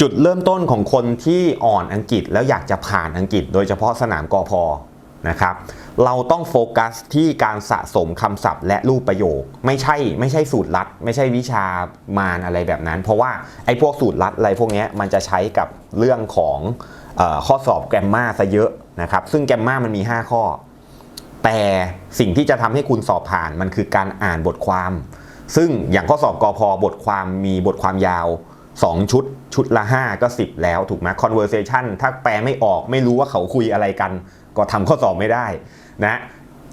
จุดเริ่มต้นของคนที่อ่อนอังกฤษแล้วอยากจะผ่านอังกฤษ โดยเฉพาะสนามกอพอนะครับ เราต้องโฟกัสที่การสะสมคำศัพท์และรูปประโยค ไม่ใช่ไม่ใช่สูตรลัด ไม่ใช่วิชามารอะไรแบบนั้น เพราะว่าไอ้พวกสูตรลัดอะไรพวกนี้มันจะใช้กับเรื่องของออข้อสอบแกรมมาซะเยอะนะครับ ซึ่งแกรมมามันมี 5 ข้อ แต่สิ่งที่จะทำให้คุณสอบผ่านมันคือการอ่านบทความ ซึ่งอย่างข้อสอบกอพอบทความมีบทความยาว 2 ชุด ชุดละ 5 ก็ 10 แล้วถูกไหม conversation ถ้าแปลไม่ออกไม่รู้ว่าเขาคุยอะไรกัน ก็ทำข้อสอบไม่ได้นะ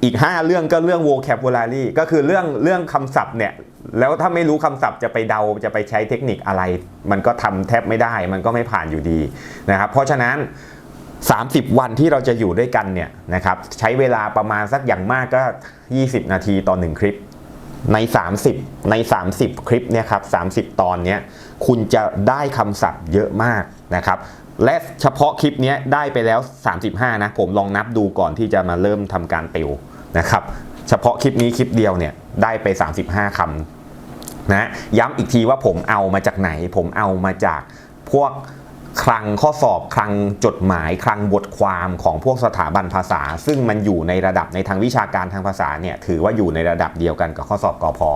อีก 5 เรื่องก็เรื่อง vocabulary ก็คือเรื่องเรื่องคำศัพท์เนี่ยแล้วถ้าไม่รู้คำศัพท์จะไปเดาจะไปใช้เทคนิคอะไร มันก็ทำแทบไม่ได้ มันก็ไม่ผ่านอยู่ดีนะครับเพราะฉะนั้น 30 วันที่เราจะอยู่ด้วยกันเนี่ยนะครับใช้เวลาประมาณสักอย่างมากก็ 20 นาทีต่อ 1 คลิป ใน 30 ใน 30 คลิปเนี่ยครับ30 ตอนเนี้ยคุณจะได้คำศัพท์เยอะมากนะครับและเฉพาะคลิปนี้ได้ไปแล้ว 35 นะ ผมลองนับดูก่อนที่จะมาเริ่มทำการติวนะครับเฉพาะคลิปนี้คลิปเดียวเนี่ยได้ไป 35 คำนะย้ำอีกทีว่าผมเอามาจากไหน ผมเอามาจากพวก คลังข้อสอบคลังจดหมายคลังบทความของพวกสถาบันภาษา ซึ่งมันอยู่ในระดับในทางวิชาการทางภาษาเนี่ยถือว่าอยู่ในระดับเดียวกันกับข้อสอบกอพอ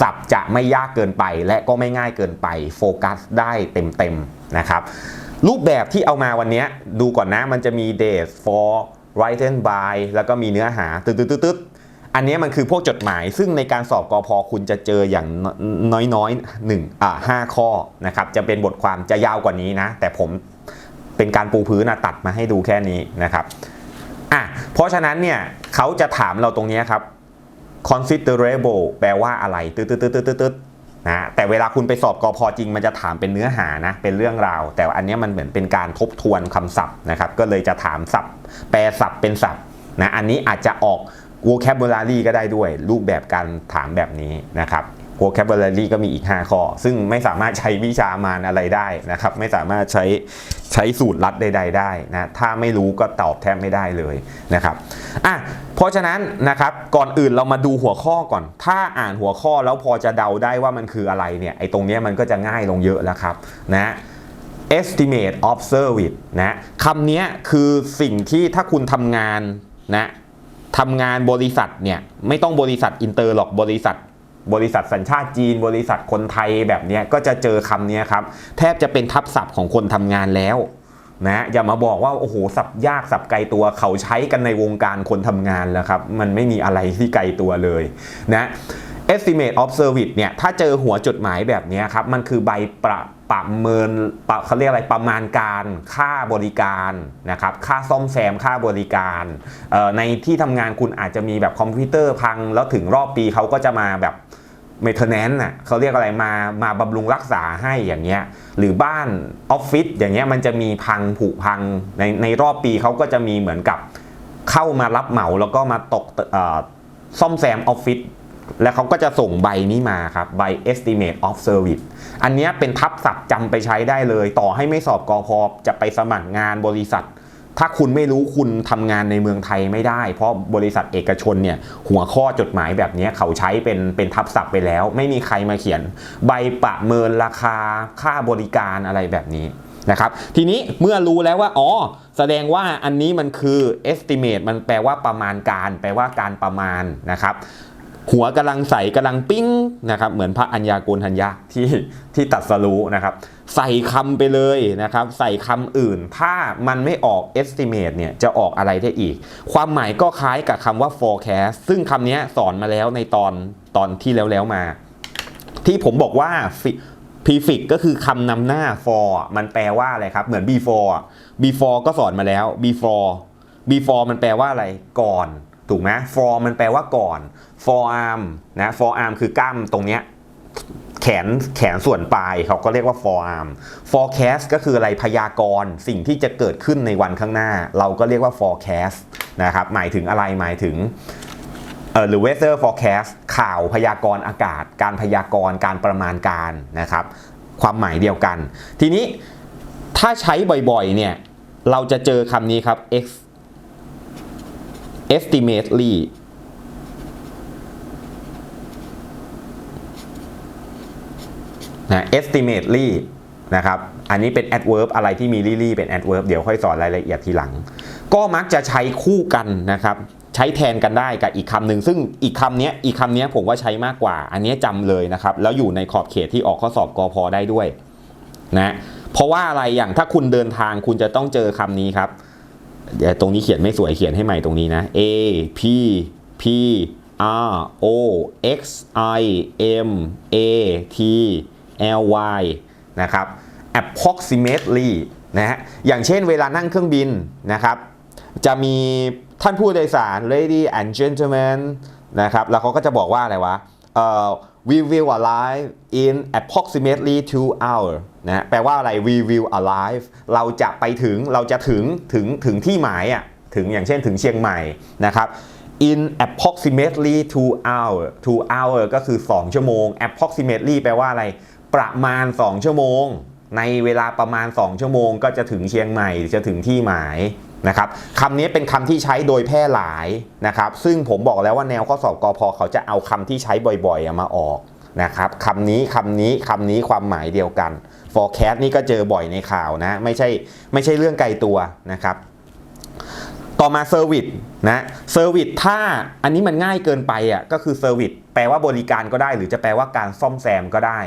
ศัพท์จะไม่ยากเกินไปและก็ไม่ง่ายเกินไปโฟกัสได้เต็มๆนะครับรูปแบบที่เอามาวันนี้ดูก่อนนะมันจะมี dates for written by แล้วก็มีเนื้อหาตึ๊ดๆ อันนี้มันคือพวกจดหมาย ซึ่งในการสอบกอพอคุณจะเจออย่างน้อยๆหนึ่งอ่าห้าข้อนะครับจะเป็นบทความจะยาวกว่านี้นะ แต่ผมเป็นการปูพื้นนะตัดมาให้ดูแค่นี้นะครับอะเพราะฉะนั้นเนี่ยเขาจะถามเราตรงนี้ครับ considerable แปลว่าอะไรตึ๊ดๆๆๆๆนะแต่เวลาคุณไปสอบกอพอจริง มันจะถามเป็นเนื้อหานะเป็นเรื่องราว แต่อันนี้มันเหมือนเป็นการทบทวนคำศัพท์นะครับก็เลยจะถามศัพท์ แปลศัพท์เป็นศัพท์นะอันนี้อาจจะออก vocabulary ก็ได้ด้วย รูปแบบการถามแบบนี้นะครับ vocabulary ก็มีอีก 5 ข้อ ซึ่งไม่สามารถใช้วิชามานอะไรได้นะครับ ไม่สามารถใช้ใช้สูตรลัดใด ๆ ได้นะถ้าไม่รู้ก็ตอบแทบไม่ได้เลยนะครับอะเพราะฉะนั้นนะครับก่อนอื่นเรามาดูหัวข้อก่อน ถ้าอ่านหัวข้อแล้วพอจะเดาได้ว่ามันคืออะไรเนี่ยไอ้ตรงนี้มันก็จะง่ายลงเยอะแล้วครับนะ estimate of service นะคำนี้คือสิ่งที่ถ้าคุณทำงานนะ ทำงานบริษัทเนี่ยไม่ต้องบริษัทอินเตอร์หรอกบริษัท บริษัทสัญชาติจีน บริษัทคนไทยแบบนี้ก็จะเจอคำนี้ครับ แทบจะเป็นทับศัพท์ของคนทำงานแล้วนะอย่ามาบอกว่าโอ้โหสับยากสับไกลตัวเขาใช้กันในวงการคนทำงานแล้วครับ มันไม่มีอะไรที่ไกลตัวเลยนะ estimate of service เนี่ยถ้าเจอหัวจดหมายแบบนี้ครับ มันคือใบประ ประเมินประเขาเรียกอะไรประมาณการค่าบริการนะครับค่าซ่อมแซมค่าบริการในที่ทำงานคุณอาจจะมีแบบคอมพิวเตอร์พัง แล้วถึงรอบปีเขาก็จะมาแบบเมเทนแนนน่ะเขาเรียกอะไรมามาบำรุงรักษาให้อย่างเงี้ยหรือบ้านออฟฟิศอย่างเงี้ยมันจะมีพังผุพังในในรอบปีเขาก็จะมีเหมือนกับเข้ามารับเหมาแล้วก็มาตกอ่อซ่อมแซมออฟฟิศ แล้วเขาก็จะส่งใบนี้มาครับใบ estimate of service อันนี้เป็นทับศัพท์จำไปใช้ได้เลย ต่อให้ไม่สอบกอพอจะไปสมัครงานบริษัท ถ้าคุณไม่รู้คุณทำงานในเมืองไทยไม่ได้ เพราะบริษัทเอกชนเนี่ยหัวข้อจดหมายแบบนี้เขาใช้เป็นเป็นทับศัพท์ไปแล้ว ไม่มีใครมาเขียน ใบประเมินราคาค่าบริการอะไรแบบนี้นะครับทีนี้เมื่อรู้แล้วว่าอ๋อแสดงว่าอันนี้มันคือ estimate มันแปลว่าประมาณการ แปลว่าการประมาณนะครับ หัวกำลังใส่กำลังปิ้งนะครับเหมือนพระอัญญาโกณทัญญาที่ที่ตัดสรู้นะครับใส่คำไปเลยนะครับใส่คำอื่น ถ้ามันไม่ออก estimate เนี่ยจะออกอะไรได้อีก ความหมายก็คล้ายกับคำว่า forecast ซึ่งคำนี้สอนมาแล้วในตอนตอนที่แล้วแล้วมา ที่ผมบอกว่า prefix ก็คือคำนำหน้า for มันแปลว่าอะไรครับ เหมือน before before ก็สอนมาแล้ว before before มันแปลว่าอะไรก่อน ถูกไหม for มันแปลว่าก่อน forearm นะ forearm คือกล้ามตรงเนี้ยแขนแขนส่วนปลายเขาก็เรียกว่า forearm forecast ก็คืออะไรพยากรณ์สิ่งที่จะเกิดขึ้นในวันข้างหน้า เราก็เรียกว่า forecast นะครับหมายถึงอะไรหมายถึงเออหรือ weather forecast ข่าวพยากรณ์อากาศ การพยากรณ์การประมาณการนะครับความหมายเดียวกัน ทีนี้ถ้าใช้บ่อยๆเนี่ยเราจะเจอคำนี้ครับ ex estimately นะ estimately นะครับ อันนี้เป็น adverb อะไรที่มีลี่ลี่เป็น adverb เดี๋ยวค่อยสอนรายละเอียดทีหลัง ก็มักจะใช้คู่กันนะครับ ใช้แทนกันได้กับอีกคำหนึ่ง ซึ่งอีกคำนี้อีกคำนี้ผมว่าใช้มากกว่า อันนี้จำเลยนะครับ แล้วอยู่ในขอบเขตที่ออกข้อสอบกอพอได้ด้วยนะเพราะว่าอะไรอย่างถ้าคุณเดินทางคุณจะต้องเจอคำนี้ครับเดี๋ยวตรงนี้เขียนไม่สวยเขียนให้ใหม่ตรงนี้นะ A P P R O X I M A T L Y นะครับ approximately นะฮะอย่างเช่นเวลานั่งเครื่องบินนะครับ จะมีท่านผู้โดยสาร lady and gentlemen นะครับ แล้วเขาก็จะบอกว่าอะไรวะเอ่อ we will arrive in approximately two hour นะฮะแปลว่าอะไร we will arrive เราจะไปถึงเราจะถึงถึงถึงที่หมายอะถึงอย่างเช่นถึงเชียงใหม่นะครับ in approximately two hour two hour ก็คือ 2 ชั่วโมง approximately แปลว่าอะไร ประมาณ 2 ชั่วโมง ในเวลาประมาณ 2 ชั่วโมง ก็จะถึงเชียงใหม่จะถึงที่หมายนะครับคำนี้เป็นคำที่ใช้โดยแพร่หลายนะครับ ซึ่งผมบอกแล้วว่าแนวข้อสอบกอพอเขาจะเอาคำที่ใช้บ่อยๆมาออกนะครับคำนี้คำนี้คำนี้ความหมายเดียวกัน forecast นี่ก็เจอบ่อยในข่าวนะ ไม่ใช่ไม่ใช่เรื่องไกลตัวนะครับ ต่อมาเซอร์วิสนะเซอร์วิสถ้าอันนี้มันง่ายเกินไปอะก็คือเซอร์วิสแปลว่าบริการก็ได้ หรือจะแปลว่าการซ่อมแซมก็ได้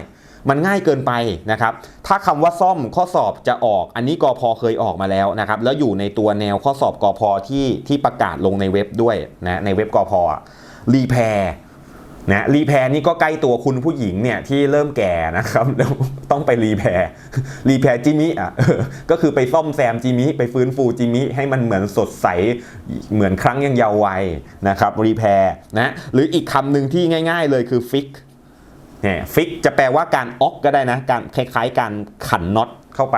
มันง่ายเกินไปนะครับ ถ้าคำว่าซ่อมข้อสอบจะออก อันนี้กอพอเคยออกมาแล้วนะครับ แล้วอยู่ในตัวแนวข้อสอบกอพอที่ที่ประกาศลงในเว็บด้วยนะในเว็บกอพอรีแพร์นะรีแพร์นี่ก็ใกล้ตัวคุณผู้หญิงเนี่ยที่เริ่มแก่นะครับต้องไปรีแพร์รีแพร์จิมิอะก็คือไปซ่อมแซมจิมิไปฟื้นฟูจิมิให้มันเหมือนสดใสเหมือนครั้งยังเยาว์วัยนะครับรีแพร์นะหรืออีกคำหนึ่งที่ง่าย ๆ เลยคือฟิก เนี่ยฟิกจะแปลว่าการออกก็ได้นะ การคล้ายๆการขันน็อตเข้าไป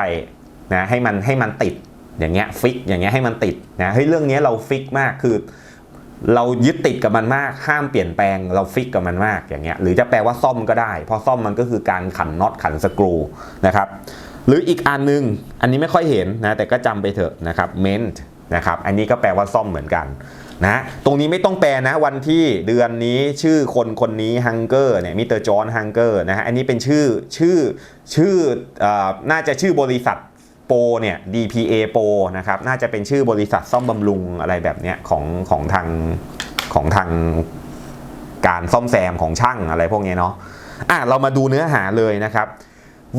นะให้มันให้มันติดอย่างเงี้ยฟิกอย่างเงี้ยให้มันติดนะเฮ้ยเรื่องเนี้ยเราฟิกมากคือ เรายึดติดกับมันมาก ห้ามเปลี่ยนแปลงเราฟิกกับมันมากอย่างเงี้ยหรือจะแปลว่าซ่อมก็ได้ เพราะซ่อมมันก็คือการขันน็อตขันสกรูนะครับหรืออีกอันนึง อันนี้ไม่ค่อยเห็นนะแต่ก็จำไปเถอะนะครับ ment นะครับอันนี้ก็แปลว่าซ่อมเหมือนกัน นะตรงนี้ไม่ต้องแปลนะวันที่เดือนนี้ชื่อคนคนนี้ฮังเกอร์เนี่ยมิสเตอร์จอห์นฮังเกอร์นะฮะอันนี้เป็นชื่อชื่อชื่ออน่าจะชื่อบริษัทโปเนี่ย DPA โปนะครับน่าจะเป็นชื่อบริษัทซ่อมบำรุงอะไรแบบเนี้ยของของทางของทางการซ่อมแซมของช่างอะไรพวกนี้เนาะอะเรามาดูเนื้อหาเลยนะครับ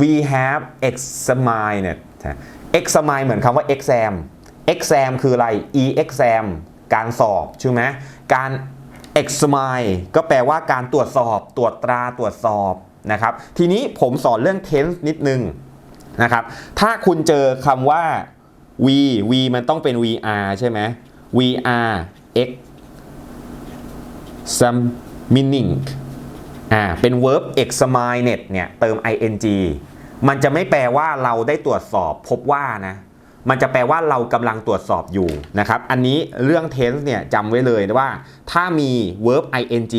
we have examined examine เหมือนคำว่า exam exam คืออะไร e exam การสอบใช่ไหมการ examine ก็แปลว่าการตรวจสอบ ตรวจตราตรวจสอบนะครับ ทีนี้ผมสอนเรื่อง tense นิดนึงนะครับ ถ้าคุณเจอคำว่า v v มันต้องเป็น vr ใช่ไหม vr x some meaning อ่า เป็น verb examine เนี่ย เติม ing มันจะไม่แปลว่าเราได้ตรวจสอบพบว่านะ มันจะแปลว่าเรากำลังตรวจสอบอยู่นะครับอันนี้เรื่อง tense เนี่ยจำไว้เลยว่าถ้ามี verb ing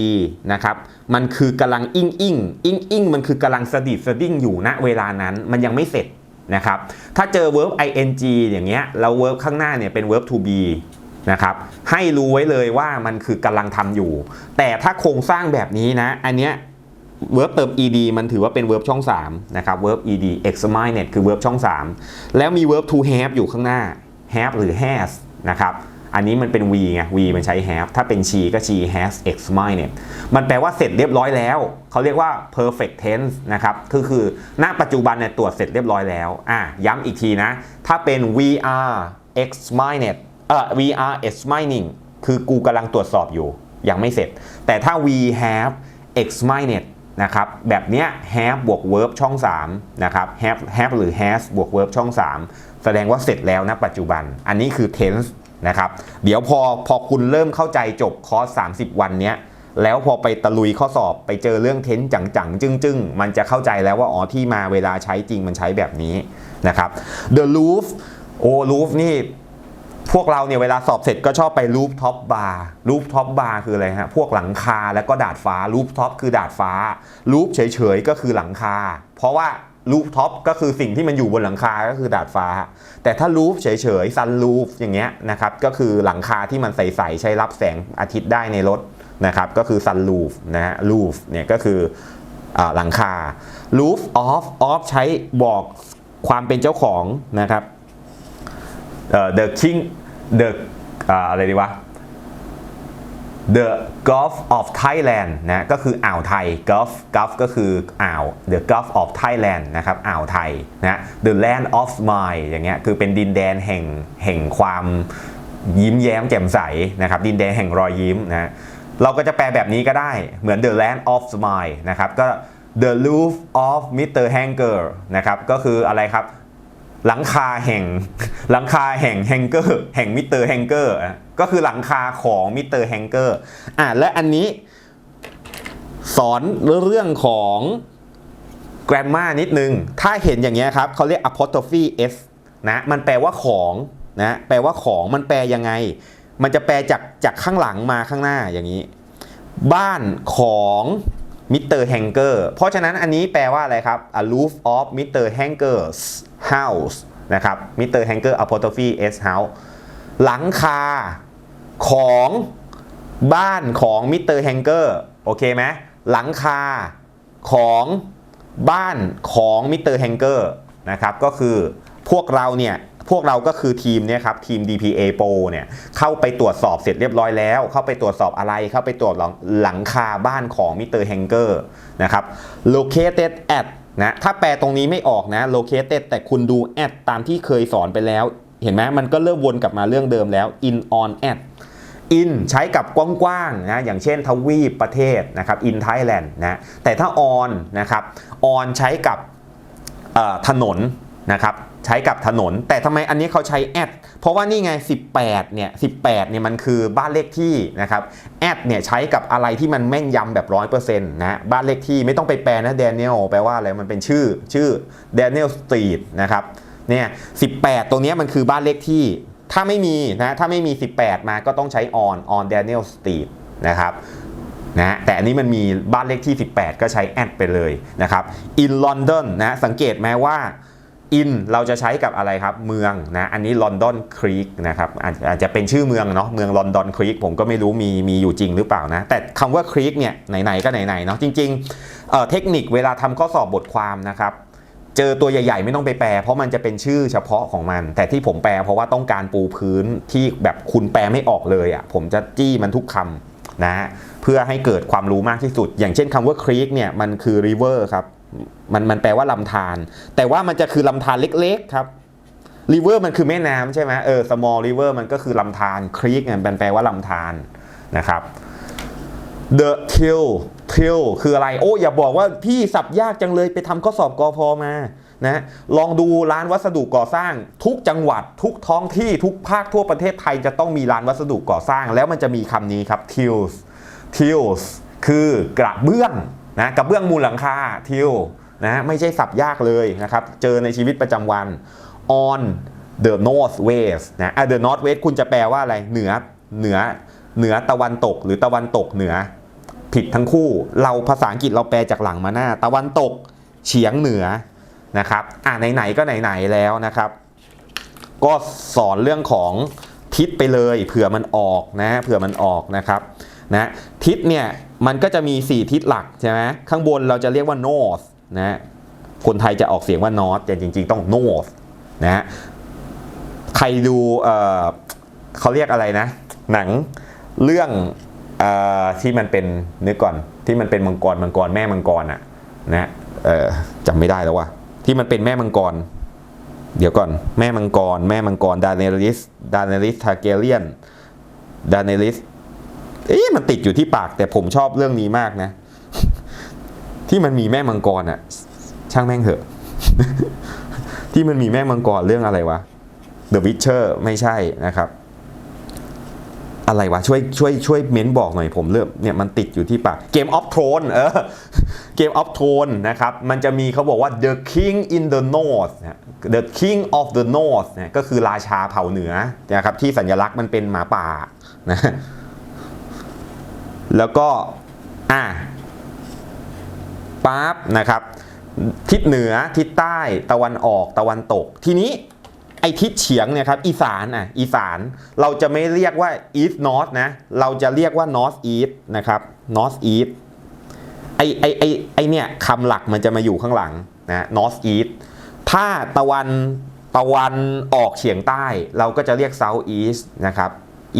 นะครับมันคือกำลังอิงอิงอิงอิงมันคือกำลังสะดิดสะดิ้งอยู่ณเวลานั้นมันยังไม่เสร็จนะครับถ้าเจอ verb ing อย่างเงี้ยแล้ว verb ข้างหน้าเนี่ยเป็น verb to be นะครับให้รู้ไว้เลยว่ามันคือกำลังทำอยู่ แต่ถ้าโครงสร้างแบบนี้นะ อันเนี้ย verb เติม ed มันถือว่าเป็น verb ช่อง3นะครับ verb ed examine คือ verb ช่อง 3 แล้วมี verb to have อยู่ข้างหน้า have หรือ has นะครับอันนี้มันเป็น v ไง v มันใช้ have ถ้าเป็น she ก็ she has examined มันแปลว่าเสร็จเรียบร้อยแล้ว เขาเรียกว่า perfect tense นะครับคือคือณปัจจุบันเนี่ยตรวจเสร็จเรียบร้อยแล้วอะย้ำอีกทีนะ ถ้าเป็น we are examined เอ่อ we are examining คือกูกำลังตรวจสอบอยู่ ยังไม่เสร็จ แต่ถ้า we have examined นะครับแบบเนี้ย have บวก verb ช่อง3นะครับ have have หรือ has บวก verb ช่อง 3 แสดงว่าเสร็จแล้วนะปัจจุบัน อันนี้คือ tense นะครับเดี๋ยวพอพอคุณเริ่มเข้าใจจบคอร์ส30 วันเนี้ยแล้วพอไปตะลุยข้อสอบไปเจอเรื่องเทนจังๆจึ้งๆมันจะเข้าใจแล้วว่าอ๋อที่มาเวลาใช้จริงมันใช้แบบนี้นะครับ the roof โอ้ roof นี่ พวกเราเนี่ยเวลาสอบเสร็จก็ชอบไปรูฟท็อปบาร์รูฟท็อปบาร์คืออะไรฮะพวกหลังคาแล้วก็ดาดฟ้ารูฟท็อปคือดาดฟ้ารูฟเฉยๆก็คือหลังคา เพราะว่ารูฟท็อปก็คือสิ่งที่มันอยู่บนหลังคาก็คือดาดฟ้า แต่ถ้ารูฟเฉยๆซันรูฟอย่างเงี้ยนะครับก็คือหลังคาที่มันใสๆใช้รับแสงอาทิตย์ได้ในรถนะครับก็คือซันรูฟนะฮะรูฟเนี่ยก็คืออ่าหลังคา roof off off ใช้บอกความเป็นเจ้าของนะครับ the king the อะไรดีวะ The Gulf of Thailand นะก็คืออ่าวไทย Gulf Gulf ก็คืออ่าว The Gulf of Thailand นะครับอ่าวไทยนะ The Land of Smile อย่างเงี้ยคือเป็นดินแดนแห่งแห่งความยิ้มแย้มแจ่มใสนะครับดินแดนแห่งรอยยิ้มนะเราก็จะแปลแบบนี้ก็ได้เหมือน The Land of Smile นะครับก็ The Roof of Mr. Hanger นะครับก็คืออะไรครับ หลังคาแห่งหลังคาแห่งแฮงเกอร์แห่งมิสเตอร์แฮงเกอร์ก็คือหลังคาของมิสเตอร์แฮงเกอร์อะและอันนี้สอนเรื่องของ grammar นิดนึง ถ้าเห็นอย่างเงี้ยครับเขาเรียก apostrophe s นะมันแปลว่าของนะแปลว่าของมันแปลยังไง มันจะแปลจากจากข้างหลังมาข้างหน้าอย่างนี้ บ้านของ มิสเตอร์แฮงเกอร์เพราะฉะนั้นอันนี้แปลว่าอะไรครับ a roof of Mr. Hanger's house นะครับ Mr. Hanger apostrophe s house หลังคาของบ้านของมิสเตอร์แฮงเกอร์โอเคไหมหลังคาของบ้านของมิสเตอร์แฮงเกอร์นะครับ ก็คือพวกเราเนี่ย พวกเราก็คือทีมเนี่ยครับทีม DPA Pro เนี่ยเข้าไปตรวจสอบเสร็จเรียบร้อยแล้ว เข้าไปตรวจสอบอะไรเข้าไปตรวจหลังหลังคาบ้านของมิสเตอร์แฮงเกอร์นะครับ located at นะถ้าแปลตรงนี้ไม่ออกนะ located แต่คุณดู at ตามที่เคยสอนไปแล้ว เห็นไหมมันก็เริ่มวนกลับมาเรื่องเดิมแล้ว in on at in ใช้กับกว้างๆนะอย่างเช่นทวีปประเทศนะครับ in Thailand นะแต่ถ้า on นะครับ on ใช้กับถนนนะครับ ใช้กับถนน แต่ทำไมอันนี้เขาใช้ at เพราะว่านี่ไง 18เนี่ย18เนี่ยมันคือบ้านเลขที่นะครับ at เนี่ยใช้กับอะไรที่มันแม่นยำแบบ100%นะบ้านเลขที่ไม่ต้องไปแปลนะ Daniel แปลว่าอะไรมันเป็นชื่อชื่อ Daniel Street นะครับเนี่ย18 ตรงนี้มันคือบ้านเลขที่ ถ้าไม่มีนะถ้าไม่มี 18 มาก็ต้องใช้ on on Daniel Street นะครับนะแต่อันนี้มันมีบ้านเลขที่ 18 ก็ใช้ at ไปเลยนะครับ in London นะสังเกตไหมว่า in เราจะใช้กับอะไรครับเมืองนะอันนี้ London Creek นะครับอาจจะเป็นชื่อเมืองเนาะเมือง London Creek ผมก็ไม่รู้มีมีอยู่จริงหรือเปล่านะแต่คำว่า Creek เนี่ยไหนๆก็ไหนๆเนาะจริงๆเอ่อเทคนิคเวลาทำข้อสอบบทความนะครับเจอตัวใหญ่ๆไม่ต้องไปแปล เพราะมันจะเป็นชื่อเฉพาะของมัน แต่ที่ผมแปลเพราะว่าต้องการปูพื้นที่แบบคุณแปลไม่ออกเลยอะ่ะผมจะจี้มันทุกคำนะเพื่อให้เกิดความรู้มากที่สุด อย่างเช่นคำว่า creek เนี่ยมันคือ river ครับ มันมันแปลว่าลำธารแต่ว่ามันจะคือลำธารเล็กๆครับ river มันคือแม่น้ำใช่ไหมเออ small river มันก็คือลำธาร creek เนี่ยมันแปลว่าลำธารนะครับ The till till คืออะไร โอ้อย่าบอกว่าพี่สับยากจังเลยไปทำข้อสอบกอพอมานะลองดูร้านวัสดุก่อสร้าง ทุกจังหวัด ทุกท้องที่ทุกภาคทั่วประเทศไทยจะต้องมีร้านวัสดุก่อสร้าง แล้วมันจะมีคำนี้ครับ tills tills คือกระเบื้อง นะกระเบื้องมูลหลังคา till นะไม่ใช่สับยากเลยนะครับ เจอในชีวิตประจำวัน on the north west นะอะ the north west คุณจะแปลว่าอะไรเหนือเหนือเหนือตะวันตก หรือตะวันตกเหนือ ผิดทั้งคู่ เราภาษาอังกฤษเราแปลจากหลังมาหน้า ตะวันตกเฉียงเหนือนะครับอ่าไหนๆก็ไหนๆแล้วนะครับ ก็สอนเรื่องของทิศไปเลย เผื่อมันออกนะเผื่อมันออกนะครับนะทิศเนี่ย มันก็จะมี 4 ทิศหลักใช่ไหมข้างบนเราจะเรียกว่า north นะคนไทยจะออกเสียงว่า north แต่จริงๆต้อง north นะใครดูเเขาเรียกอะไรนะ หนังเรื่องอที่มันเป็นนึกก่อนที่มันเป็นมังกรมังกรแม่มังกรอะนะจำไม่ได้แล้วว่ะที่มันเป็นแม่มังกร เดี๋ยวก่อนแม่มังกร แม่มังกรดาเนลิสดาเนลิสทาเกเลียนดาเนลิส เอ๊ะมันติดอยู่ที่ปากแต่ผมชอบเรื่องนี้มากนะ ที่มันมีแม่มังกรอะช่างแม่งเถอะ ที่มันมีแม่มังกรเรื่องอะไรวะ The Witcher ไม่ใช่นะครับ อะไรวะ ช่วยช่วยช่วยเม้นบอกหน่อยผมเริ่มเนี่ยมันติดอยู่ที่ปากเกมออฟ r o n เออเกมออฟ r o n นะครับ มันจะมีเขาบอกว่า the king in the north นะ the king of the north เนี่ยก็คือราชาเผ่าเหนือนะครับที่สัญลักษณ์มันเป็นหมาป่านะ แล้วก็อะปั๊บนะครับ ทิศเหนือทิศใต้ตะวันออกตะวันตก ทีนี้ไอทิศเฉียงเนี่ยครับอีสานอะอีสานเราจะไม่เรียกว่า east north นะ เราจะเรียกว่า north east นะครับ north east ไอไอไอไอเนี่ยคำหลักมันจะมาอยู่ข้างหลังนะ north east ถ้าตะวันตะวันออกเฉียงใต้ เราก็จะเรียก South East นะครับ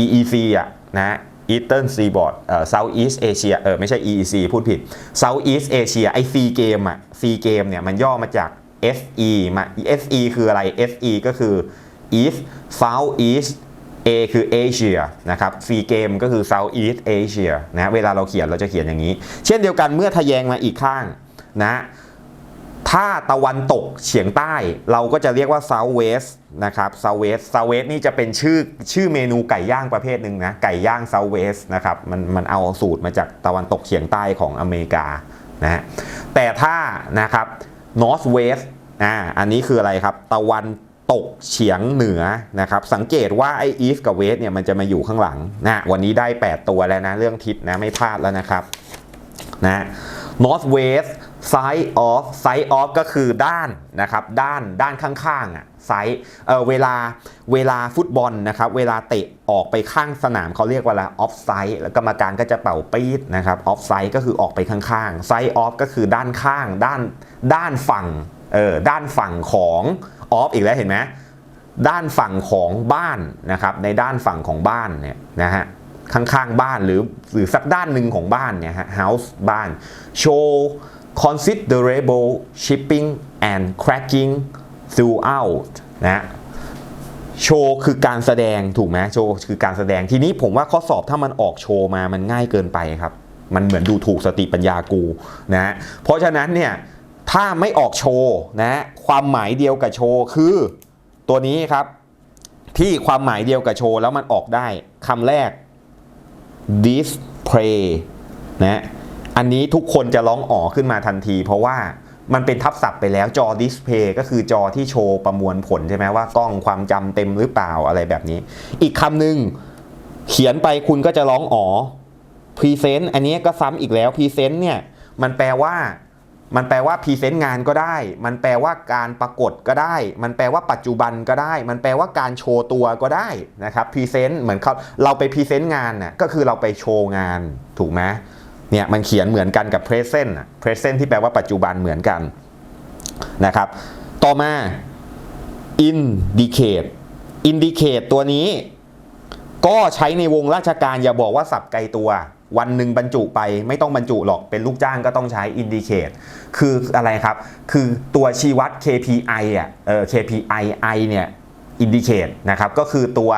EEC อะนะ Eastern Seaboard เอ่อ South East Asia เออไม่ใช่ EEC พูดผิด South East Asia ไอ้ C game อะ C game เนี่ยมันย่อมาจาก SE มา SE คืออะไร SE ก็คือ East South East A คือ Asia นะครับ C game ก็คือ South East Asia นะเวลาเราเขียนเราจะเขียนอย่างนี้ เช่นเดียวกันเมื่อทะแยงมาอีกข้างนะ ถ้าตะวันตกเฉียงใต้ เราก็จะเรียกว่า South West นะครับ South West South West นี่จะเป็นชื่อชื่อเมนูไก่ย่างประเภทหนึ่งนะไก่ย่าง South West นะครับมันมันเอาสูตรมาจากตะวันตกเฉียงใต้ของอเมริกานะฮะแต่ถ้านะครับ North West อ่าอันนี้คืออะไรครับ ตะวันตกเฉียงเหนือนะครับ สังเกตว่าไอ้ East กับ West เนี่ยมันจะมาอยู่ข้างหลังนะวันนี้ได้ 8 ตัวแล้วนะ เรื่องทิศนะไม่พลาดแล้วนะครับนะ north west side of side of ก็คือด้านนะครับด้านด้านข้างๆอะ side เออเวลาเวลาฟุตบอลนะครับเวลาเตะออกไปข้างสนามเขาเรียกว่าอะ off side แล้วกรรมการก็จะเป่าปี๊ดนะครับ off side ก็คือออกไปข้างๆ side of ก็คือด้านข้างด้านด้านฝั่งเออด้านฝั่งของ off อีกแล้วเห็นไหมด้านฝั่งของบ้านนะครับในด้านฝั่งของบ้านเนี่ยนะฮะข้างๆบ้านหรือหรือสักด้านหนึ่งของบ้านเนี่ยฮะ house บ้าน show considerable shipping and cracking throughout นะโชว์คือการแสดงถูกไหมโชว์คือการแสดงทีนี้ผมว่าข้อสอบถ้ามันออกโชว์มามันง่ายเกินไปครับ มันเหมือนดูถูกสติปัญญากูนะเพราะฉะนั้นเนี่ยถ้าไม่ออกโชว์นะความหมายเดียวกับโชว์คือตัวนี้ครับ ที่ความหมายเดียวกับโชว์แล้วมันออกได้คำแรก display นะ อันนี้ทุกคนจะร้องอ๋อขึ้นมาทันที เพราะว่ามันเป็นทับศัพท์ไปแล้วจอ display ก็คือจอที่โชว์ประมวลผลใช่ไหมว่ากล้องความจำเต็มหรือเปล่าอะไรแบบนี้ อีกคำหนึ่งเขียนไปคุณก็จะร้องอ๋อ present อันนี้ก็ซ้ำอีกแล้ว present เนี่ยมันแปลว่า มันแปลว่าพรีเซนต์งานก็ได้ มันแปลว่าการปรากฏก็ได้ มันแปลว่าปัจจุบันก็ได้ มันแปลว่าการโชว์ตัวก็ได้นะครับพรีเซนต์เหมือนเขาเราไปพรีเซนต์งานน่ะก็คือเราไปโชว์งานถูกไหม เนี่ยมันเขียนเหมือนกันกับ present present ที่แปลว่าปัจจุบันเหมือนกันนะครับ ต่อมา indicate indicate ตัวนี้ ก็ใช้ในวงราชการอย่าบอกว่าสับไกลตัว วันหนึ่งบรรจุไปไม่ต้องบรรจุหรอกเป็นลูกจ้างก็ต้องใช้ indicate คืออะไรครับ คือตัวชี้วัด KPI อะเออ KPI I เนี่ย indicate นะครับ ก็คือตัว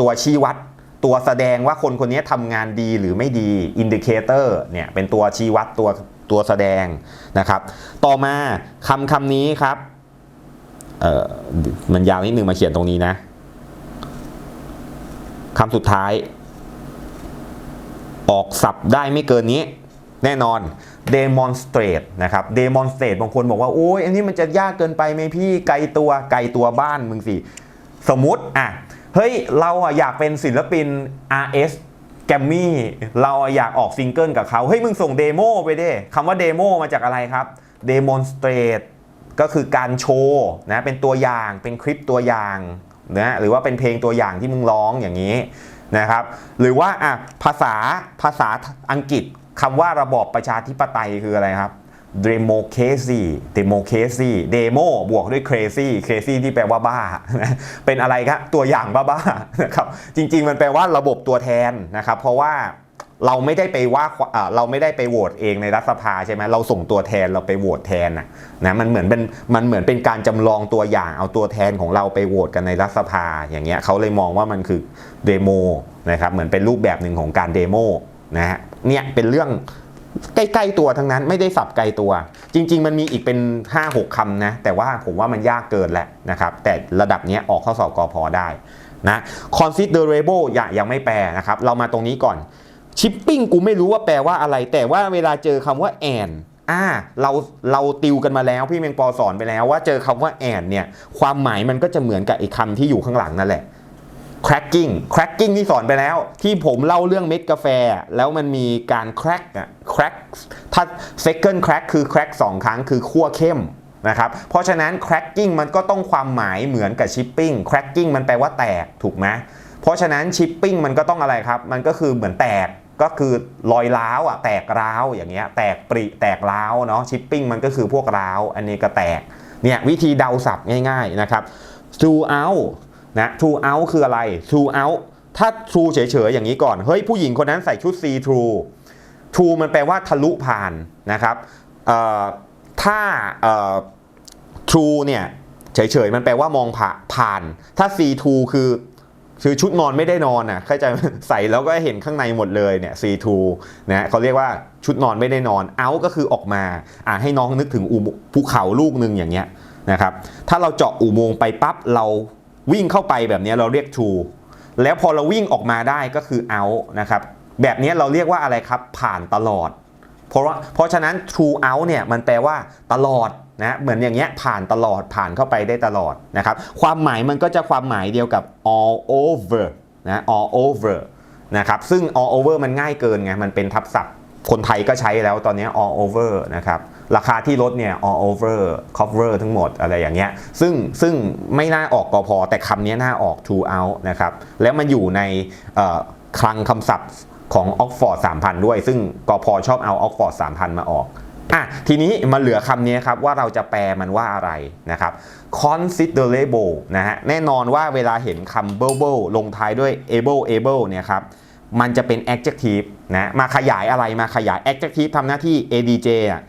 ตัวชี้วัด ตัวแสดงว่าคนคนนี้ทำงานดีหรือไม่ดี indicator เนี่ยเป็นตัวชี้วัดตัวตัวแสดงนะครับ ต่อมาคำคำนี้ครับเออมันยาวนิดนึงมาเขียนตรงนี้นะคำสุดท้าย ออกสับได้ไม่เกินนี้ แน่นอน demonstrate นะครับ demonstrate บางคนบอกว่าโอ้ยอันนี้มันจะยากเกินไปไหมพี่ไกลตัวไกลตัวบ้านมึงสิ สมมุติอะ เฮ้ย เราอะอยากเป็นศิลปิน RS แกมมี่ เราอะอยากออกซิงเกิลกับเขา เฮ้ย มึงส่งเดโมไปดิคำว่าเดโมมาจากอะไรครับ demonstrate ก็คือการโชว์นะ เป็นตัวอย่าง เป็นคลิปตัวอย่างนะหรือว่าเป็นเพลงตัวอย่างที่มึงร้องอย่างนี้นะครับ หรือว่าอะภาษาภาษาอังกฤษคำว่าระบอบประชาธิปไตยคืออะไรครับ democracy democracy demo บวกด้วย crazy crazy ที่แปลว่าบ้า เป็นอะไรครับตัวอย่างบ้าๆนะครับ จริง ๆ มันแปลว่าระบบตัวแทนนะครับ เพราะว่าเราไม่ได้ไปว่าเราไม่ได้ไปโหวตเองในรัฐสภาใช่ไหมเราส่งตัวแทนเราไปโหวตแทนนะนะมันเหมือนเป็นมันเหมือนเป็นการจำลองตัวอย่างเอาตัวแทนของเราไปโหวตกันในรัฐสภาอย่างเงี้ยเขาเลยมองว่ามันคือเดโมนะครับเหมือนเป็นรูปแบบหนึ่งของการเดโมนะฮะเนี่ยเป็นเรื่อง ใกล้ๆตัวทั้งนั้นไม่ได้สับไกลตัว จริง ๆ มันมีอีกเป็น 5-6คำนะ แต่ว่าผมว่ามันยากเกินแหละนะครับ แต่ระดับนี้ออกข้อสอบกอพอได้นะ considerable อย่ายังไม่แปลนะครับ เรามาตรงนี้ก่อนชิปปิ้งกูไม่รู้ว่าแปลว่าอะไร แต่ว่าเวลาเจอคำว่าแอนอ่าเราเราติวกันมาแล้วพี่เมงปอสอนไปแล้วว่าเจอคำว่าแอนเนี่ยความหมายมันก็จะเหมือนกับไอ้คำที่อยู่ข้างหลังนั่นแหละ cracking cracking ที่สอนไปแล้ว ที่ผมเล่าเรื่องเม็ดกาแฟ แล้วมันมีการ crack อะ crack ถ้า second crack คือ crack สองครั้งคือคั่วเข้มนะครับเพราะฉะนั้น cracking มันก็ต้องความหมายเหมือนกับ shipping cracking มันแปลว่าแตกถูกไหมเพราะฉะนั้น shipping มันก็ต้องอะไรครับ มันก็คือเหมือนแตกก็คือรอยร้าวอะแตกร้าวอย่างเงี้ยแตกปริแตกร้าวเนาะชิปปิ้งมันก็คือพวกร้าวอันนี้ก็แตกเนี่ยวิธีเดาศัพท์ง่ายๆนะครับ throughout นะ throughout คืออะไร throughout ถ้า true เฉยๆอย่างนี้ก่อน เฮ้ยผู้หญิงคนนั้นใส่ชุด see through true มันแปลว่าทะลุผ่านนะครับถ้าเอ่อ true เนี่ยเฉยๆ มันแปลว่ามองผ่าผ่าน ถ้า see through คือคือชุดนอนไม่ได้นอนอะเข้าใจใส่แล้วก็เห็นข้างในหมดเลยเนี่ย see through นะเขาเรียกว่าชุดนอนไม่ได้นอน out ก็คือออกมาอะให้น้องนึกถึงอุโมภูเขาลูกหนึ่งอย่างเงี้ยนะครับ ถ้าเราเจาะอุโมงค์ไปปั๊บเราวิ่งเข้าไปแบบเนี้ยเราเรียก true แล้วพอเราวิ่งออกมาได้ก็คือ out นะครับ แบบนี้เราเรียกว่าอะไรครับ ผ่านตลอด เพราะว่าเพราะฉะนั้น true out เนี่ยมันแปลว่าตลอดนะเหมือนอย่างเงี้ยผ่านตลอดผ่านเข้าไปได้ตลอดนะครับความหมายมันก็จะความหมายเดียวกับ all over นะ all over นะครับซึ่ง all over มันง่ายเกินไงมันเป็นทับศัพท์ คนไทยก็ใช้แล้วตอนนี้ all over นะครับราคาที่ลดเนี่ย all over cover ทั้งหมดอะไรอย่างเงี้ยซึ่งซึ่งไม่น่าออกกอพอแต่คำนี้น่าออก true out นะครับแล้วมันอยู่ในคลังคำศัพท์ ของ Oxford 3,000 ด้วย ซึ่งกอพอชอบเอา Oxford 3,000 มาออกอะทีนี้มาเหลือคำนี้ครับว่าเราจะแปลมันว่าอะไรนะครับ considerable นะฮะแน่นอนว่าเวลาเห็นคำ able ลงท้ายด้วย able able เนี่ยครับมันจะเป็น adjective นะมาขยายอะไรมาขยาย adjective ทำหน้าที่ adj อะ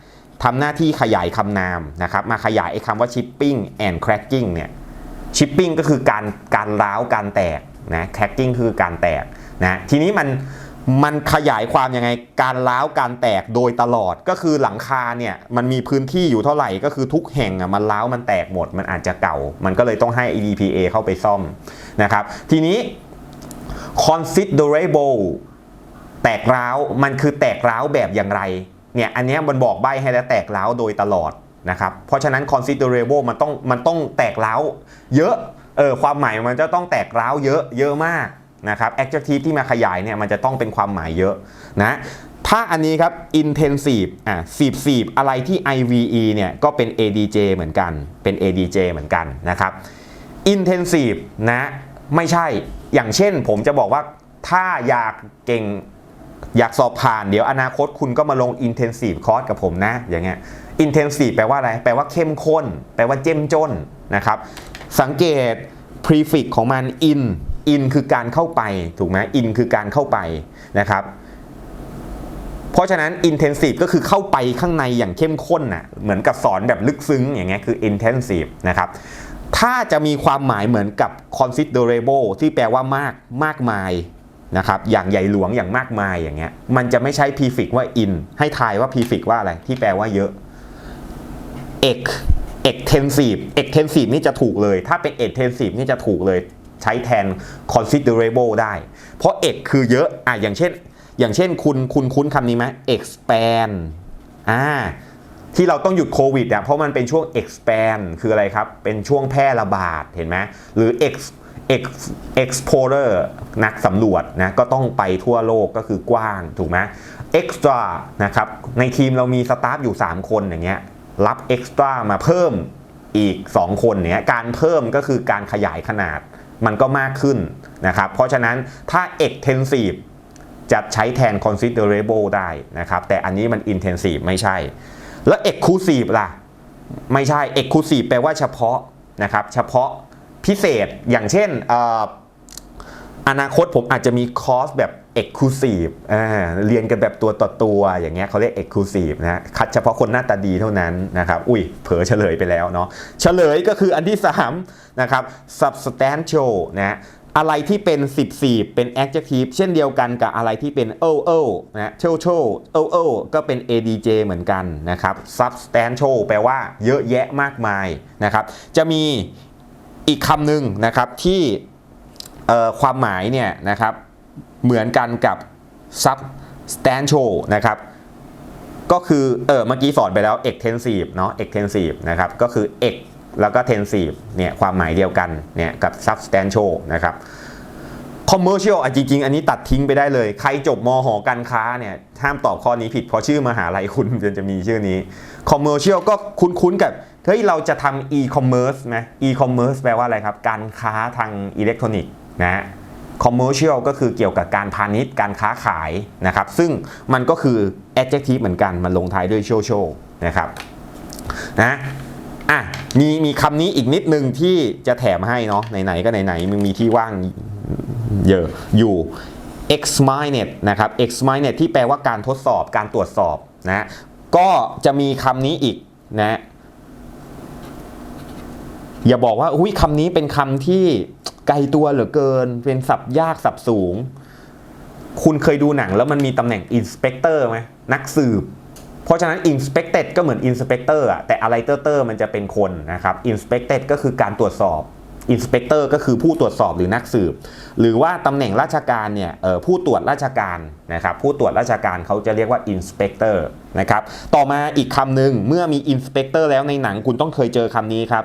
ทำหน้าที่ขยายคำนามนะครับมาขยายไอ้คำว่า shipping and cracking เนี่ย shipping ก็คือการการร้าวการแตกนะ cracking คือการแตกนะทีนี้มัน มันขยายความยังไงการร้าวการแตกโดยตลอดก็คือหลังคาเนี่ยมันมีพื้นที่อยู่เท่าไหร่ก็คือทุกแห่งอะมันร้าวมันแตกหมด มันอาจจะเก่า มันก็เลยต้องให้ EDPA เข้าไปซ่อมนะครับ ทีนี้ considerable แตกร้าวมันคือแตกร้าวแบบอย่างไรเนี่ยอันนี้มันบอกใบให้แล้วแตกร้าวโดยตลอดนะครับเพราะฉะนั้น considerable มันต้องมันต้องแตกร้าวเยอะเออความหมายมันจะต้องแตกร้าวเยอะเยอะมาก นะครับ adjective ที่มาขยายเนี่ยมันจะต้องเป็นความหมายเยอะนะถ้าอันนี้ครับ intensive อะสีบสีบอะไรที่ IVE เนี่ยก็เป็น ADJ เหมือนกันเป็น ADJ เหมือนกันนะครับ intensive นะไม่ใช่อย่างเช่นผมจะบอกว่าถ้าอยากเก่งอยากสอบผ่านเดี๋ยวอนาคตคุณก็มาลง intensive course กับผมนะ อย่างเงี้ย intensive แปลว่าอะไร แปลว่าเข้มข้น แปลว่าเจ้มจนนะครับ สังเกต prefix ของมัน in in คือการเข้าไปถูกไหม in คือการเข้าไปนะครับ เพราะฉะนั้น intensive ก็คือเข้าไปข้างในอย่างเข้มข้นน่ะเหมือนกับสอนแบบลึกซึ้งอย่างเงี้ยคือ intensive นะครับถ้าจะมีความหมายเหมือนกับ considerable ที่แปลว่ามากมากมายนะครับอย่างใหญ่หลวงอย่างมากมายอย่างเงี้ยมันจะไม่ใช้ prefix ว่า in ให้ทายว่า prefix ว่าอะไรที่แปลว่าเยอะ ex extensive extensive นี่จะถูกเลย ถ้าเป็น extensive นี่จะถูกเลย ใช้แทน considerable ได้ เพราะ x คือเยอะอะอย่างเช่น อย่างเช่นคุณคุณคุ้นคำนี้ไหม expand อ่าที่เราต้องหยุดโควิดอะเพราะมันเป็นช่วง expand คืออะไรครับ เป็นช่วงแพร่ระบาดเห็นไหมหรือ ex ex explorer นักสำรวจนะก็ต้องไปทั่วโลกก็คือกว้างถูกไหม extra นะครับในทีมเรามีสตาฟอยู่ 3 คนอย่างเงี้ยรับ extra มาเพิ่มอีก 2 คนเนี้ยการเพิ่มก็คือการขยายขนาด มันก็มากขึ้นนะครับ เพราะฉะนั้นถ้า extensive จะใช้แทน considerable ได้นะครับ แต่อันนี้มัน intensive ไม่ใช่ แล้ว exclusive ล่ะ ไม่ใช่ exclusive แปลว่าเฉพาะนะครับ เฉพาะพิเศษอย่างเช่นออนาคตผมอาจจะมีคอร์สแบบ exclusive เรียนกันแบบตัวต่อตัวอย่างเงี้ยเขาเรียก exclusive นะคัดเฉพาะคนหน้าตาดีเท่านั้นนะครับ อุ้ยเผลอเฉลยไปแล้วเนาะเฉลยก็คืออันที่ 3 นะครับ substantial นะอะไรที่เป็น 14 เป็น adjective เช่นเดียวกันกับอะไรที่เป็น o o นะเช c h o o o ก็เป็น adj เหมือนกันนะครับ substantial แปลว่าเยอะแยะมากมายนะครับ จะมีอีกคำหนึ่งนะครับที่ความหมายเนี่ยนะครับเหมือนกันกับ substantial นะครับก็คือเออเมื่อกี้สอนไปแล้ว extensive เนาะ extensive นะครับก็คือ ex แล้วก็ tensive เนี่ยความหมายเดียวกันเนี่ยกับ substantial นะครับ commercial อะจริง ๆ อันนี้ตัดทิ้งไปได้เลย ใครจบมหอการค้าเนี่ยห้ามตอบข้อนี้ผิดเพราะชื่อมหาลัยคุณมันจะมีชื่อนี้ commercial ก็คุ้นๆกับเฮ้ยเราจะทำ e-commerce ไหม e-commerce แปลว่าอะไรครับ การค้าทางอิเล็กทรอนิกส์นะ commercial ก็คือเกี่ยวกับการพาณิชย์การค้าขายนะครับ ซึ่งมันก็คือ adjective เหมือนกันมันลงท้ายด้วย social นะครับนะ อะมีมีคำนี้อีกนิดนึงที่จะแถมให้เนาะไหนๆก็ไหนๆมึงมีที่ว่างเยอะอยู่ x minus นะครับ x minus ที่แปลว่าการทดสอบการตรวจสอบนะก็จะมีคำนี้อีกนะอย่าบอกว่าอุ้ยคำนี้เป็นคำที่ไกลตัวเหลือเกิน เป็นศัพท์ยากศัพท์สูง คุณเคยดูหนังแล้วมันมีตำแหน่ง inspector ไหมนักสืบ เพราะฉะนั้น inspected ก็เหมือน inspector อะแต่ alighter มันจะเป็นคนนะครับ inspected ก็คือการตรวจสอบ inspector ก็คือผู้ตรวจสอบหรือนักสืบ หรือว่าตำแหน่งราชการเนี่ยผู้ตรวจราชการนะครับผู้ตรวจราชการเขาจะเรียกว่า inspector นะครับต่อมาอีกคำหนึ่งเมื่อมี inspector แล้วในหนังคุณต้องเคยเจอคำนี้ครับ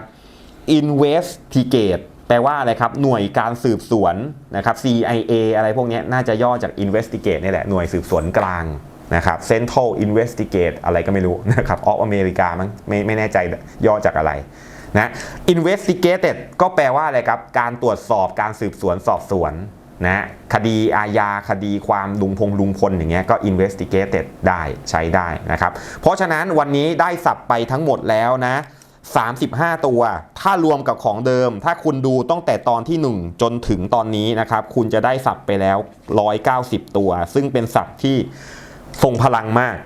investigate แปลว่าอะไรครับ หน่วยการสืบสวนนะครับ CIA อะไรพวกนี้น่าจะย่อจาก investigate นี่แหละ หน่วยสืบสวนกลาง นะครับ Central Investigate อะไรก็ไม่รู้นะครับออฟอเมริกามั้งไม่ไม่แน่ใจย่อจากอะไรนะ investigated ก็แปลว่าอะไรครับ การตรวจสอบการสืบสวนสอบสวนนะคดีอาญาคดีความลุงพงลุงพลอย่างเงี้ยก็ investigated ได้ใช้ได้นะครับ เพราะฉะนั้นวันนี้ได้สับไปทั้งหมดแล้วนะ35 ตัว ถ้ารวมกับของเดิม ถ้าคุณดูตั้งแต่ตอนที่ 1 จนถึงตอนนี้นะครับ คุณจะได้สับไปแล้ว 190 ตัว ซึ่งเป็นสับที่ ทรงพลังมาก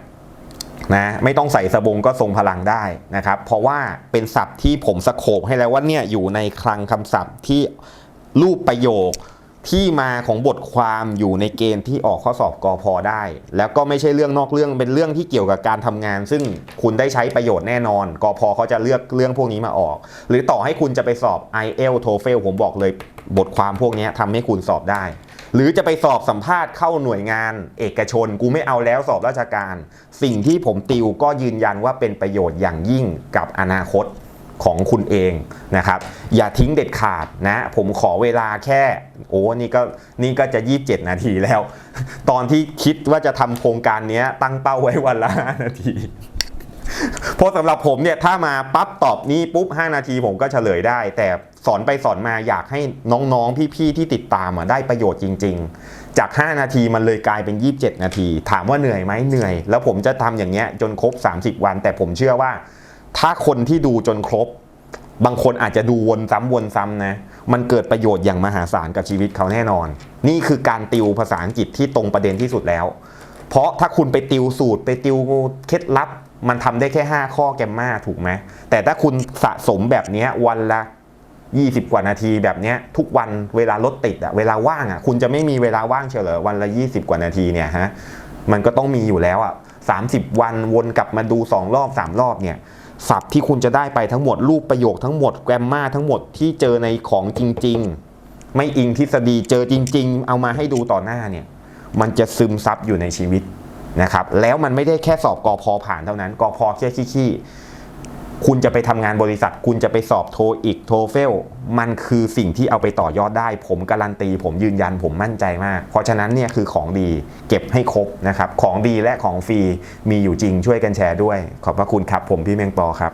นะไม่ต้องใส่สบงก็ทรงพลังได้นะครับ เพราะว่าเป็นศัพท์ที่ผมสโคบให้แล้วว่าเนี่ยอยู่ในคลังคำศัพท์ที่รูปประโยคที่มาของบทความอยู่ในเกณฑ์ที่ออกข้อสอบกอพอได้ แล้วก็ไม่ใช่เรื่องนอกเรื่องเป็นเรื่องที่เกี่ยวกับการทำงาน ซึ่งคุณได้ใช้ประโยชน์แน่นอนกอพอเขาจะเลือกเรื่องพวกนี้มาออก หรือต่อให้คุณจะไปสอบ i อ l TOEFL ผมบอกเลยบทความพวกนี้ทำให้คุณสอบได้ หรือจะไปสอบสัมภาษณ์เข้าหน่วยงาน เอกชน กูไม่เอาแล้วสอบราชการ สิ่งที่ผมติวก็ยืนยันว่าเป็นประโยชน์อย่างยิ่งกับอนาคตของคุณเองนะครับ อย่าทิ้งเด็ดขาดนะ ผมขอเวลาแค่ โอ้นี่ก็นี่ก็จะ 27 นาทีแล้ว ตอนที่คิดว่าจะทำโครงการนี้ตั้งเป้าไว้วันละ 5 นาที เพราะสำหรับผมเนี่ยถ้ามาปั๊บตอบนี้ปุ๊บ 5 นาทีผมก็เฉลยได้ แต่สอนไปสอนมาอยากให้น้องๆ พี่ๆ ที่ติดตามอะได้ประโยชน์จริง ๆ จาก 5 นาทีมันเลยกลายเป็น 27 นาที ถามว่าเหนื่อยไหมเหนื่อย แล้วผมจะทำอย่างเงี้ยจนครบ 30 วัน แต่ผมเชื่อว่า ถ้าคนที่ดูจนครบบางคนอาจจะดูวนซ้ำวนซ้ำนะ มันเกิดประโยชน์อย่างมหาศาลกับชีวิตเขาแน่นอน นี่คือการติวภาษาอังกฤษที่ตรงประเด็นที่สุดแล้ว เพราะถ้าคุณไปติวสูตรไปติวเคล็ดลับ มันทำได้แค่ 5 ข้อแกมมาถูกไหมแต่ถ้าคุณสะสมแบบนี้วันละ 20 กว่านาทีแบบนี้ทุกวันเวลารถติดอะเวลาว่างอะคุณจะไม่มีเวลาว่างเฉลยวันละ 20 กว่านาทีเนี่ยฮะมันก็ต้องมีอยู่แล้วอะ30 วันวนกลับมาดู 2 รอบ 3 รอบเนี่ยศัพท์ที่คุณจะได้ไปทั้งหมดรูปประโยคทั้งหมดแกรมมาทั้งหมดที่เจอในของจริง ๆ ไม่อิงทฤษฎีเจอจริง ๆ เอามาให้ดูต่อหน้าเนี่ยมันจะซึมซับอยู่ในชีวิต นะครับแล้วมันไม่ได้แค่สอบกอพอผ่านเท่านั้นกอพอแค่ขี้ๆคุณจะไปทำงานบริษัท คุณจะไปสอบโทอีกโทเฟล มันคือสิ่งที่เอาไปต่อยอดได้ ผมการันตี ผมยืนยันผมมั่นใจมาก เพราะฉะนั้นเนี่ยคือของดีเก็บให้ครบนะครับ ของดีและของฟรีมีอยู่จริงช่วยกันแชร์ด้วย ขอบพระคุณครับผมพี่เมงปอครับ